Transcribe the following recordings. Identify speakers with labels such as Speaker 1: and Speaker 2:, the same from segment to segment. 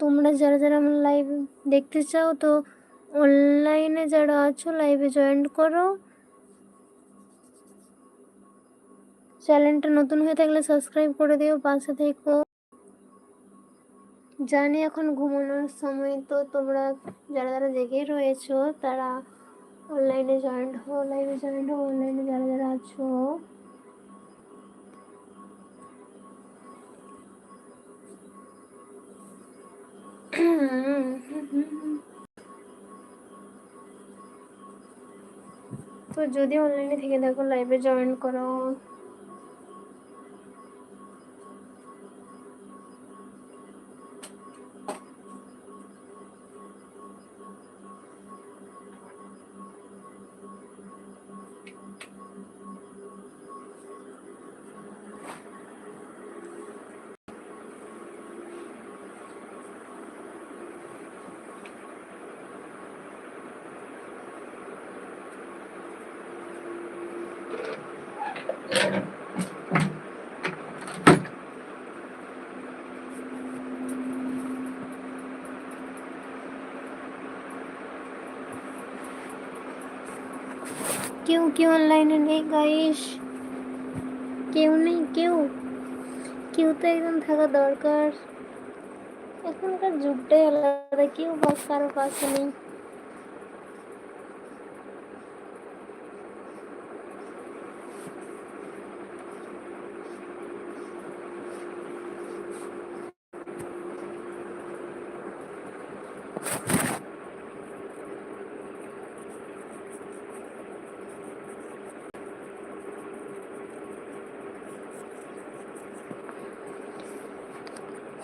Speaker 1: তোমরা যারা যারা আমার লাইভ দেখতে চাও, তো অনলাইনে যারা আছো লাইভে জয়েন করো। চ্যানেলটা নতুন হয়ে থাকলে সাবস্ক্রাইব করে দিও, পাশে থেকো। জানি এখন ঘুমানোর সময়, তো তোমরা যারা যারা জেগে রয়েছো, তারা অনলাইনে জয়েন্ট হও লাইভে জয়েন্ট হও অনলাইনে যারা যারা আছো। তো যদি অনলাইনে থেকে থাকো লাইভে জয়েন করো। কেউ কেউ অনলাইনে নেই গাইস কেউ নেই, কেউ। কেউ তো একদম থাকা দরকার। এখনকার যুগটাই আলাদা, কেউ কারও পাশে নেই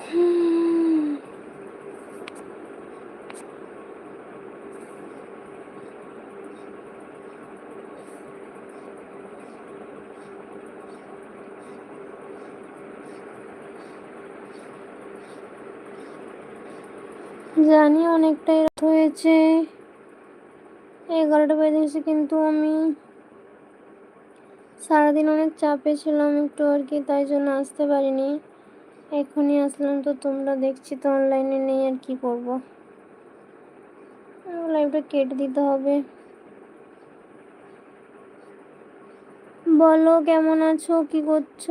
Speaker 1: হুম। জানি অনেকটাই রাত হয়েছে। এগারোটা বেজে বেজেছে কিন্তু আমি সারাদিন অনেক চাপে ছিলাম একটু আর কি, তাই জন্য আসতে পারিনি। এখনই আসলাম তো তোমরা দেখছি তো অনলাইনে নেই আর কি করব। লাইভটা কেটে দিতে হবে। বলো কেমন আছো? কি করছ?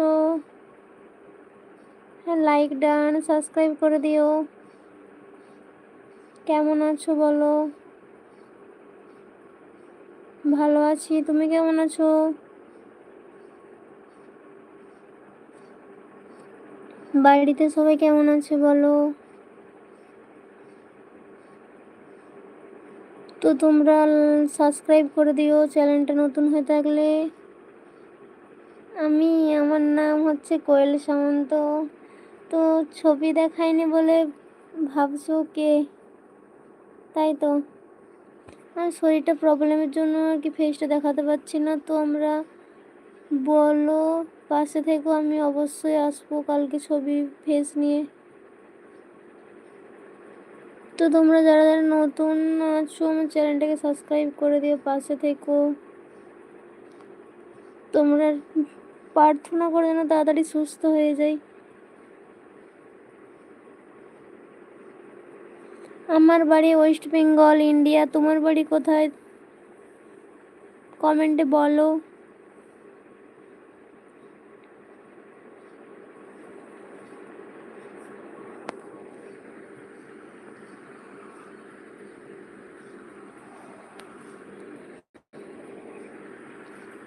Speaker 1: হ্যাঁ লাইক ডান সাবস্ক্রাইব করে দিও। কেমন আছো বলো? ভালো আছি, তুমি কেমন আছো? বাড়িতে সবাই কেমন আছে বলো? তো তোমরা সাবস্ক্রাইব করে দিও চ্যানেলটা নতুন হয়ে থাকলে। আমি, আমার নাম হচ্ছে কোয়েল সামন্ত। তো ছবি দেখায়নি বলে ভাবছ কে? তাই তো। আর শরীরটা প্রবলেমের জন্য আর কি ফেসটা দেখাতে পারছি না। তো আমরা বলো, পাশে থেকো, আমি অবশ্যই আসব কালকে ছবি ফেস নিয়ে। তো তোমরা যারা যারা নতুন আছো, আমার চ্যানেলটাকে সাবস্ক্রাইব করে দিও, পাশে থেকো। তোমরা প্রার্থনা করে যেন তাড়াতাড়ি সুস্থ হয়ে যাই। আমার বাড়ি ওয়েস্ট বেঙ্গল, ইন্ডিয়া। তোমার বাড়ি কোথায়? কমেন্টে বলো।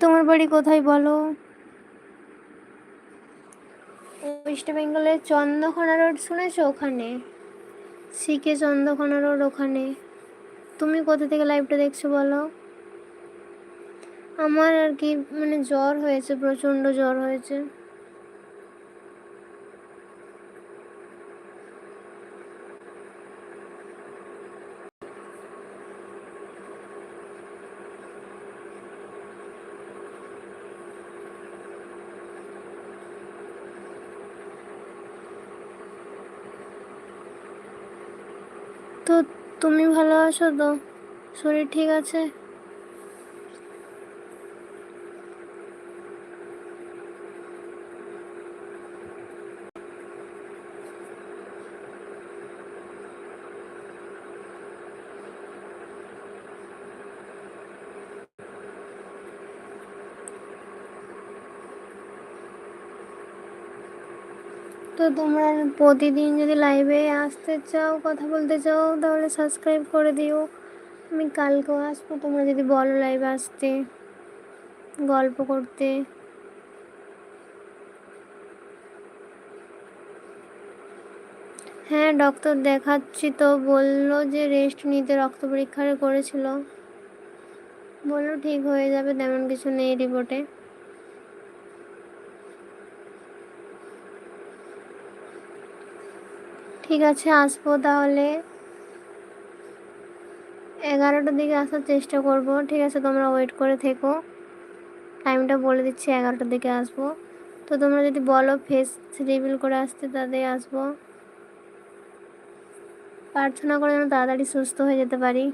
Speaker 1: তোমার বাড়ি কোথায় বলো? ওয়েস্ট বেঙ্গলের চন্দ্রকোনা রোড শুনেছো ওখানে? সিকে চন্দ্রকোনা রোড ওখানে। তুমি কোথা থেকে লাইভটা দেখছ বলো? আমার আর কি মানে জ্বর হয়েছে, প্রচণ্ড জ্বর হয়েছে তো তুমি ভালো আছো তো? শরীর ঠিক আছে? তো তোমরা প্রতিদিন যদি লাইভে আসতে চাও, কথা বলতে চাও, তাহলে সাবস্ক্রাইব করে দিও। আমি কালকেও আসব, তোমরা যদি বলো লাইভে আসতে, গল্প করতে। হ্যাঁ ডক্টর দেখাচ্ছি তো, বলল যে রেস্ট নিতে রক্ত পরীক্ষারে করেছিল। বলল ঠিক হয়ে যাবে, তেমন কিছু নেই রিপোর্টে ঠিক আছে, আসব তাহলে। এগারোটার দিকে আসার চেষ্টা করব। ঠিক আছে, তোমরা ওয়েট করে থেকো। টাইমটা বলে দিচ্ছি, এগারোটার দিকে আসব। তো তোমরা যদি বলো ফেস রিভিল করে আসতে তাদের আসব। প্রার্থনা করে যেন তাড়াতাড়ি সুস্থ হয়ে যেতে পারি।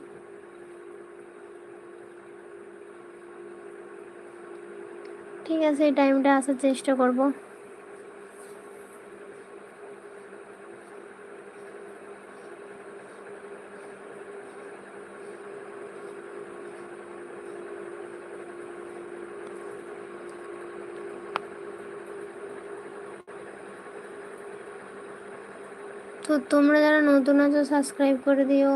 Speaker 1: ঠিক আছে, এই টাইমটা আসার চেষ্টা করব। তো তোমরা যারা নতুন আছো সাবস্ক্রাইব করে দিও।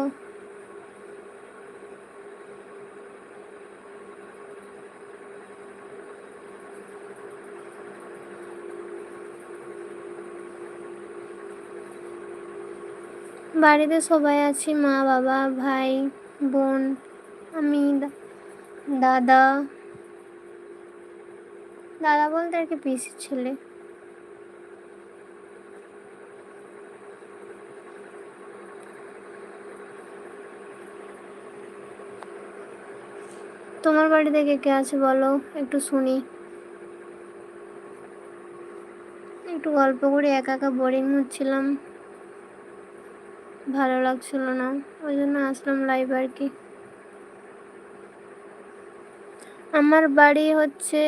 Speaker 1: বাড়িতে সবাই আছি, মা, বাবা, ভাই, বোন, আমি দাদা। দাদা বলতে আর কি পিসির ছেলে। তোমার বাড়িতে কে কে আছে বলো? একটু শুনি। একটু গল্প করে, একা একা বোরিং হচ্ছিলাম। ভালো লাগছিল না, ওই জন্য আসলাম লাইভ আর কি আমার বাড়ি হচ্ছে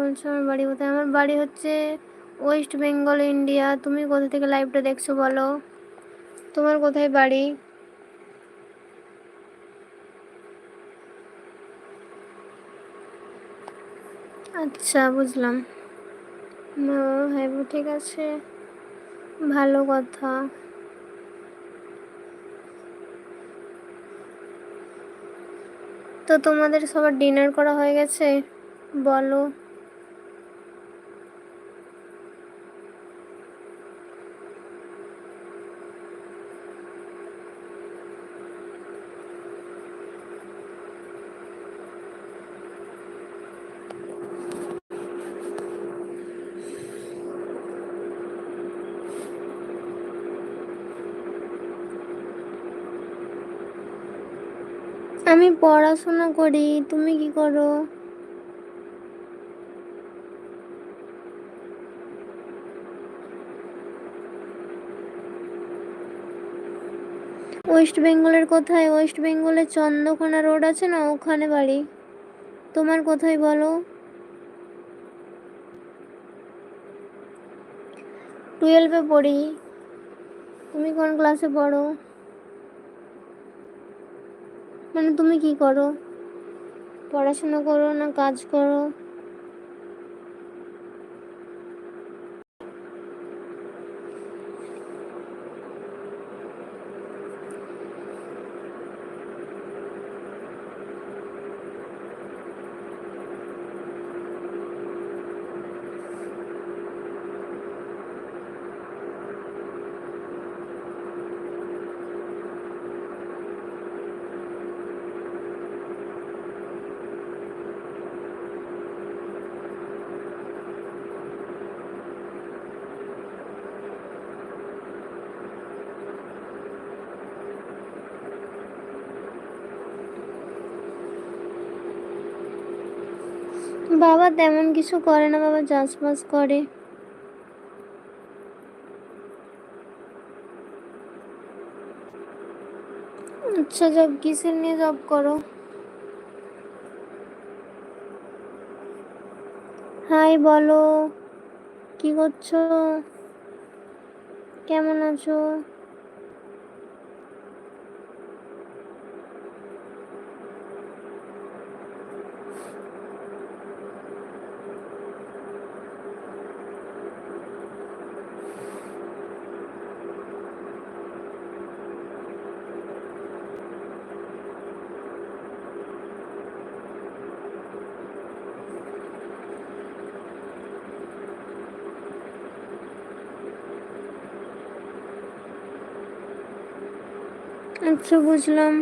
Speaker 1: বলছো আমার বাড়ি কোথায়? আমার বাড়ি হচ্ছে ওয়েস্ট বেঙ্গল ইন্ডিয়া তুমি কোথা থেকে লাইভটা দেখছ বলো? তোমার কোথায় বাড়ি? আচ্ছা বুঝলাম। হ্যাঁ ঠিক আছে। ভালো কথা। তো তোমাদের সবার ডিনার করা হয়ে গেছে? বলো। আমি পড়াশোনা করি, তুমি কি করো? ওয়েস্ট বেঙ্গলের কোথায়? ওয়েস্ট বেঙ্গলে চন্দ্রকোনা রোড আছে না? ওখানে বাড়ি। তোমার কোথায় বলো? টুয়েলভে পড়ি। তুমি কোন ক্লাসে পড়ো? মানে তুমি কি করো? পড়াশোনা করো না কাজ করো? বাবা তেমন কিছু করে না, বাবা চাষবাস করে। আচ্ছা জব কিসের নিয়ে জব করো? হাই বলো। কি করছ? কেমন আছো? আচ্ছা বুঝলাম।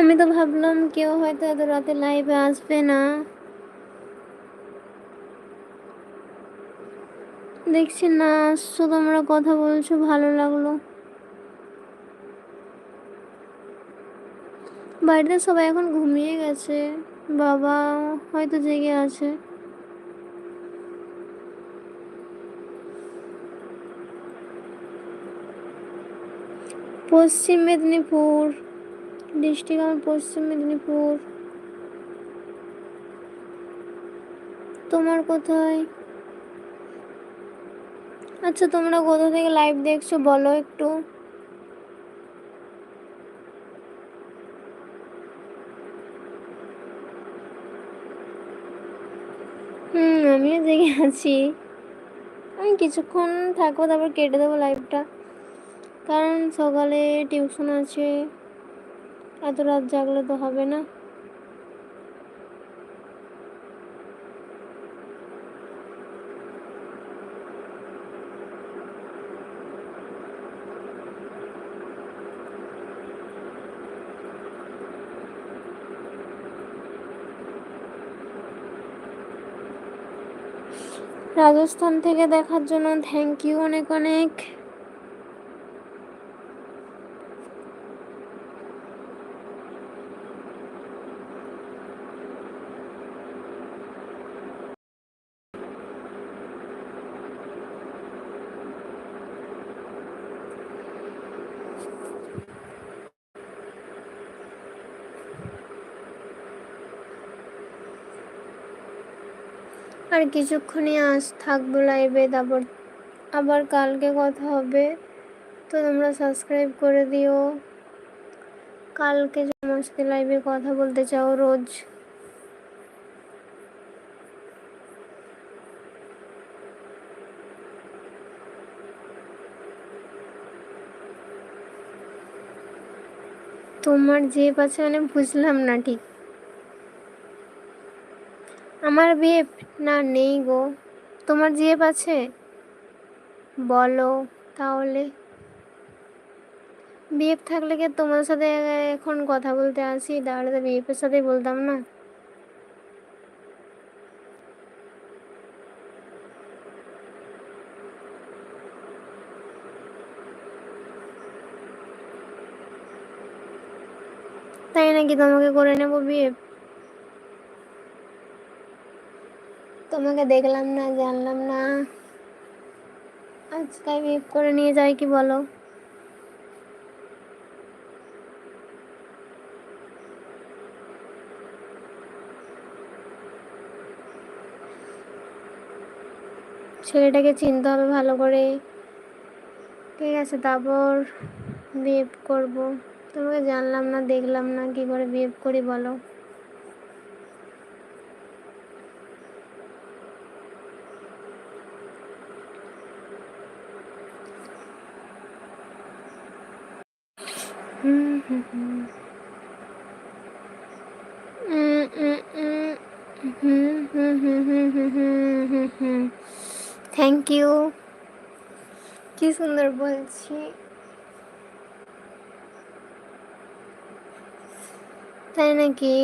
Speaker 1: আমি তো ভাবলাম কেউ হয়তো এত রাতে লাইভে আসবে না। দেখছি, না, আসছো, তোমরা কথা বলছো, ভালো লাগল। বাড়িতে সবাই এখন ঘুমিয়ে গেছে। বাবা হয়তো জেগে আছে। পশ্চিম মেদিনীপুর। ডিস্ট্রিক্ট আমার পশ্চিম মেদিনীপুর? তোমার কোথায়? আচ্ছা তোমরা কোথা থেকে লাইভ দেখছ বলো একটু। হুম, আমিও জেগে আছি। আমি কিছুক্ষণ থাকব, তারপর কেটে দেবো লাইভটা কারণ সকালে টিউশন আছে। এত রাত জাগলে তো হবে না। রাজস্থান থেকে দেখার জন্য থ্যাংক ইউ অনেক অনেক। আর কিছুক্ষণই আজ থাকব লাইভে তারপর আবার কালকে কথা হবে। তো তোমরা সাবস্ক্রাইব করে দিও। কালকে সাথে লাইভে কথা বলতে চাও, রোজ। তোমার যে আছে মানে বুঝলাম না ঠিক। আমার বিয়ে না নেই গো। তোমার জিএফ আছে? বলো তাহলে। বিএফ থাকলে কি তোমার সাথে এখন কথা বলতে আসি? তাহলে তো বিএফের সাথেই বলতাম না। তাই নাকি তোমাকে করে নেব বিএফ? তোমাকে দেখলাম না, জানলাম না। আজকে বিএফ করে নিয়ে যাই কি বলো? ছেলেটাকে চিনতে হবে ভালো করে। ঠিক আছে, তারপর বিহেভ করব। তোমাকে জানলাম না, দেখলাম না, কি করে বিহেভ করি বলো? থ্যাংক ইউ কি সুন্দর বলছি। তাই নাকি?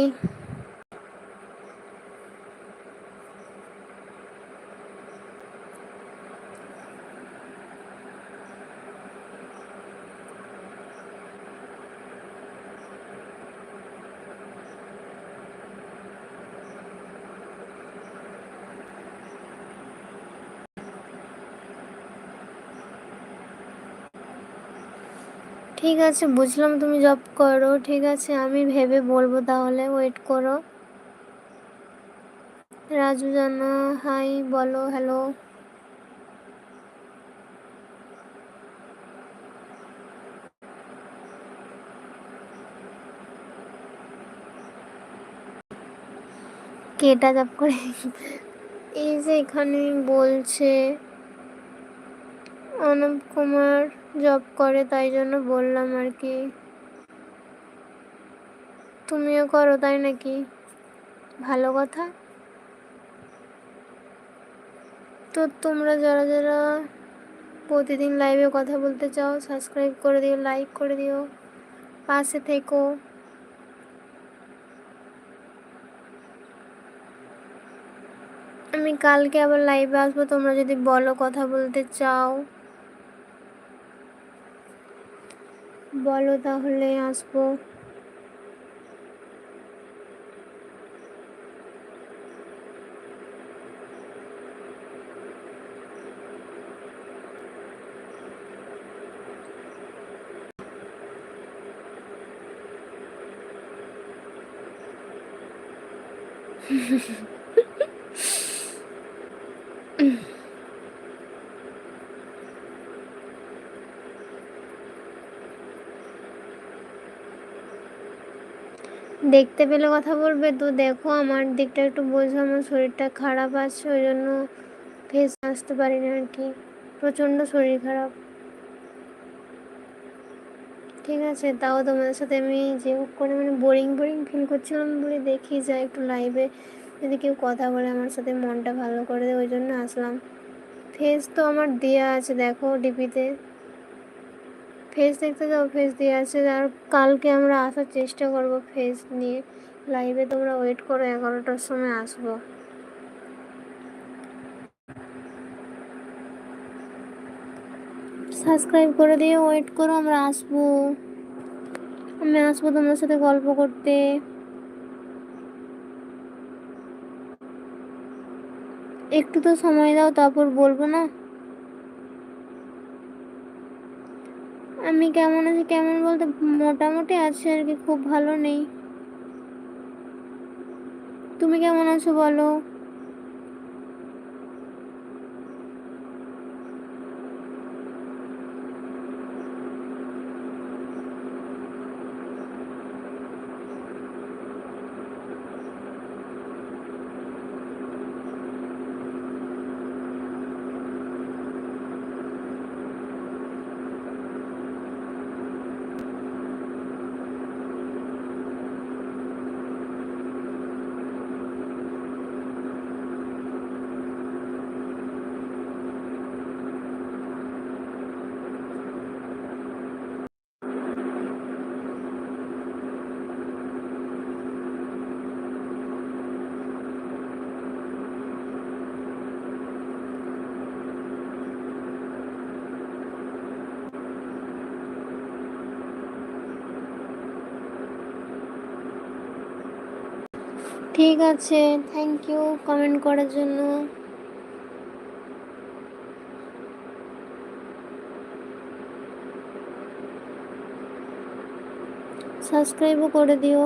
Speaker 1: ঠিক আছে, বুঝলাম তুমি জব করো, ঠিক আছে, আমি ভেবে বলব তাহলে ওয়েট করো। রাজু জানো হাই বলো হ্যালো কেটা জব করে? এই যে এখানে বলছে অনুপ কুমার জব করে, তাই জন্য বললাম আর কি। তুমিও করো, তাই নাকি? ভালো কথা। তো তোমরা যারা যারা প্রতিদিন লাইভে কথা বলতে চাও সাবস্ক্রাইব করে দিও লাইক করে দিও, পাশে থেকো। আমি কালকে আবার লাইভে আসব, তোমরা যদি বলো কথা বলতে চাও। বলো তাহলে আসব। দেখতে পেলে কথা বলবে। তো দেখো, আমার দিকটা একটু বোঝো, আমার শরীরটা খারাপ আছে, ওই জন্য ফেস আসতে পারি না আর কি প্রচণ্ড শরীর খারাপ। ঠিক আছে, তাও তোমাদের সাথে আমি যে হোক করে মানে বোরিং বোরিং ফিল করছিলাম বলে দেখি, যাই একটু লাইভে যদি কেউ কথা বলে আমার সাথে মনটা ভালো করে দেয় ওই জন্য আসলাম। ফেস তো আমার দেওয়া আছে, দেখো ডিপিতে ফেস দেখতে যাও ফেস দিয়ে আছে। আর কালকে আমরা আসার চেষ্টা করব ফেস নিয়ে। লাইভে তোমরা ওয়েট করো, এগারোটার সময় আসব। সাবস্ক্রাইব করে দিয়ে ওয়েট করো, আমরা আসব। আমি আসব তোমার সাথে গল্প করতে। একটু তো সময় দাও, তারপর বলব না? আমি কেমন আছি কেমন বলতে মোটামুটি আছে আর কি, খুব ভালো নেই। তুমি কেমন আছো বলো? ঠিক আছে থ্যাংক ইউ কমেন্ট করার জন্য। সাবস্ক্রাইবও করে দিও।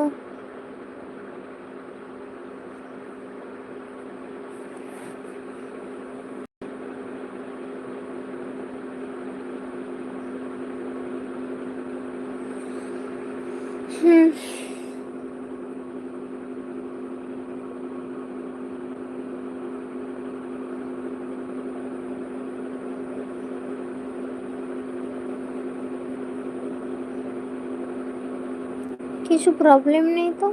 Speaker 1: হুম। কিছু প্রবলেম নেই তো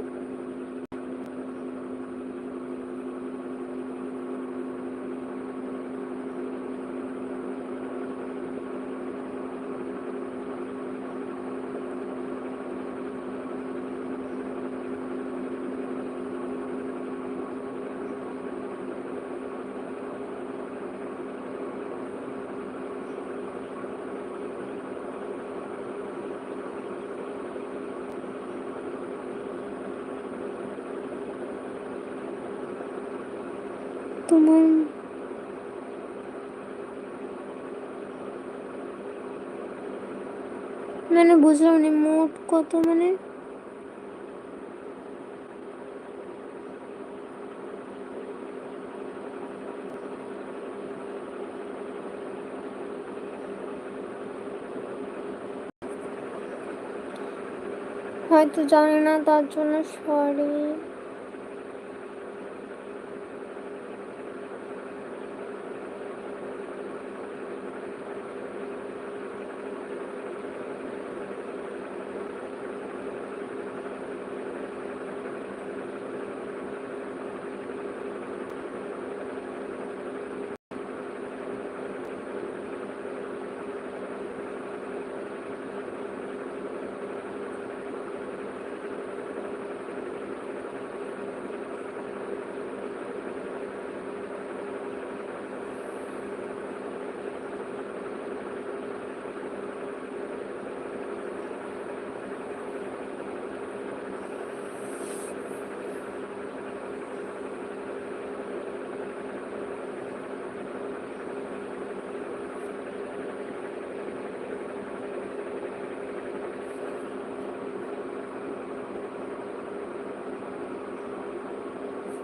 Speaker 1: তোমার মানে বুঝলাম না মোট কত মানে? হয়তো জানি না তার জন্য সরি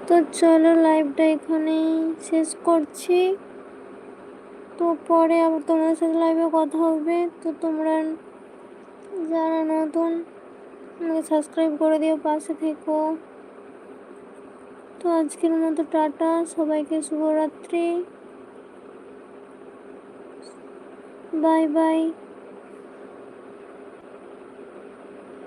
Speaker 1: তো চলো লাইভটা এখানেই শেষ করছি। তো পরে আবার তোমাদের সাথে লাইভে কথা হবে। তো তোমরা যারা নতুন, আমাকে সাবস্ক্রাইব করে দিও, পাশে থেকো। তো আজকের মতো টাটা, সবাইকে শুভরাত্রি। Bye bye